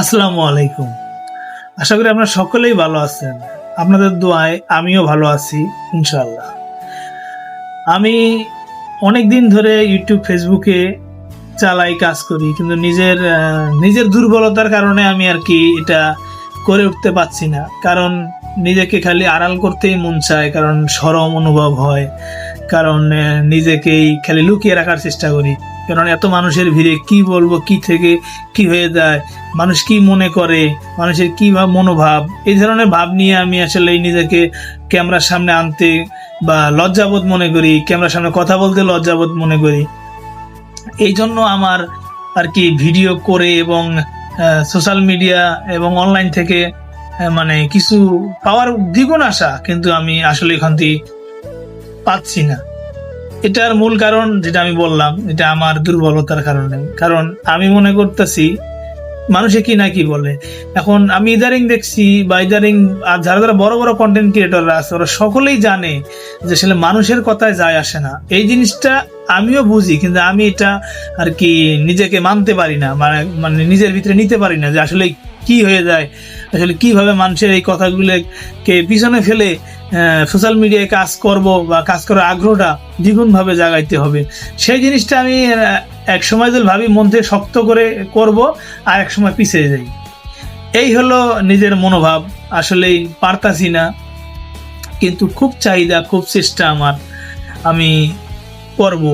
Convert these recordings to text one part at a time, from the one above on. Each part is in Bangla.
আসসালামু আলাইকুম। আশা করি আপনারা সকলেই ভালো আছেন। আপনাদের দোয়ায় আমিও ভালো আছি ইনশাল্লাহ আমি অনেক দিন ধরে ইউটিউব, ফেসবুকে চালাই কাজ করি, কিন্তু নিজের নিজের দুর্বলতার কারণে আমি আর কি এটা করে উঠতে পারছি না। কারণ নিজেকে খালি আড়াল করতেই মন চায়, কারণ সরম অনুভব হয়, কারণ নিজেকেই খালি লুকিয়ে রাখার চেষ্টা করি। কারণ এত মানুষের ভিড়ে কি বলব, কি থেকে, কি হয়ে যায়, মানুষ কি মনে করে, মানুষের কি ভাব মনোভাব, এই ধরনের ভাব নিয়ে আমি আসলে নিজেকে ক্যামেরার সামনে আনতে বা লজ্জাবোধ মনে করি, ক্যামেরার সামনে কথা বলতে লজ্জাবোধ মনে করি। এই জন্য আমার আর কি ভিডিও করে এবং সোশ্যাল মিডিয়া এবং অনলাইন থেকে মানে কিছু পাওয়ার দ্বিগুণ আশা কিন্তু আমি আসলে এখান থেকে পাচ্ছি না। এটার মূল কারণ যেটা আমি বললাম, এটা আমার দুর্বলতার কারণে। কারণ আমি মনে করতেছি, মানুষে কি না কি বলে। এখন আমি ইদারিং দেখছি বা ইদারিং আর যারা যারা বড় বড় কন্টেন্ট ক্রিয়েটররা আছে, ওরা সকলেই জানে যে আসলে মানুষের কথায় যায় আসে না। এই জিনিসটা আমিও বুঝি, কিন্তু আমি এটা আর কি নিজেকে মানতে পারি না মানে মানে নিজের ভিতরে নিতে পারি না যে আসলে কি হয়ে যায়? আসলে কীভাবে মানুষের এই কথাগুলোকে পিছনে ফেলে সোশ্যাল মিডিয়ায় কাজ করব বা কাজ করার আগ্রহটা দ্বিগুণভাবে জাগাইতে হবে? সেই জিনিসটা আমি এক সময় যদি ভাবি, মন থেকে শক্ত করে করব আর এক সময় পিছিয়ে যাই। এই হলো নিজের মনোভাব। আসলেই পারতাছি না, কিন্তু খুব চাহিদা, খুব চেষ্টা আমার আমি করব।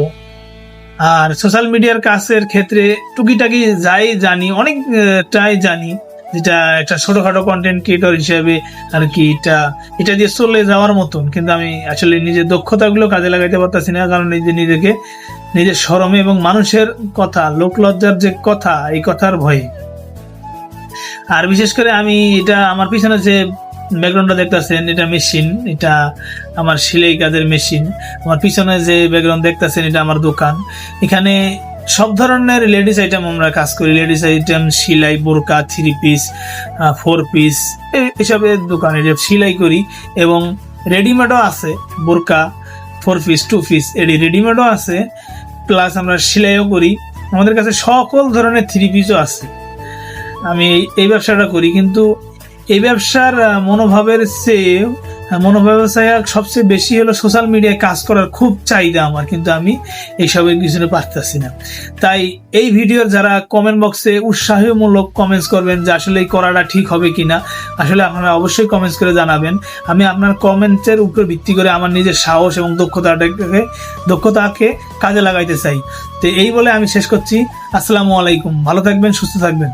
আর সোশ্যাল মিডিয়ার কাজের ক্ষেত্রে টুকিটাকি যাই জানি, অনেকটাই জানি। যেটা একটা ছোটখাটো কন্টেন্ট ক্রিয়েটর হিসেবে আর কি এটা এটা দিয়ে চলে যাওয়ার মতন, কিন্তু আমি আসলে নিজের দক্ষতাগুলো কাজে লাগাইতে পারতেছি না, কারণ যে নিজেকে, নিজের শরমে এবং মানুষের কথা লোকলজ্জার যে কথা, এই কথার ভয়ে। আর বিশেষ করে আমি এটা, আমার পিছনে যে ব্যাকগ্রাউন্ডটা দেখতেছেন, এটা মেশিন এটা আমার সেলাই কাজের মেশিন আমার পিছনে যে ব্যাকগ্রাউন্ড দেখতেছেন, এটা আমার দোকান। এখানে সব ধরনের লেডিস আইটেম আমরা কাজ করি। লেডিস আইটেম সেলাই, বোরকা থ্রি পিস ফোর পিস এসবের দোকানে সেলাই করি এবং রেডিমেডও আছে বোরকা ফোর পিস টু পিস এটি রেডিমেডও আছে প্লাস আমরা সেলাইও করি। আমাদের কাছে সকল ধরনের থ্রি পিসও আছে। আমি এই- এই ব্যবসাটা করি, কিন্তু এই ব্যবসার মনোভাবের চেয়ে মনোভাবের চেয়ে সবচেয়ে বেশি হলো সোশ্যাল মিডিয়ায় কাজ করার খুব চাহিদা আমার, কিন্তু আমি এইসবের পিছনে পারতেছি না। তাই এই ভিডিওর যারা কমেন্ট বক্সে উৎসাহমূলক কমেন্টস করবেন যে আসলে এই করাটা ঠিক হবে কিনা, আসলে আপনারা অবশ্যই কমেন্টস করে জানাবেন। আমি আপনার কমেন্টসের উপর ভিত্তি করে আমার নিজের সাহস এবং দক্ষতাটাকে, দক্ষতাকে কাজে লাগাইতে চাই। তো এই বলে আমি শেষ করছি। আসসালামু আলাইকুম। ভালো থাকবেন, সুস্থ থাকবেন।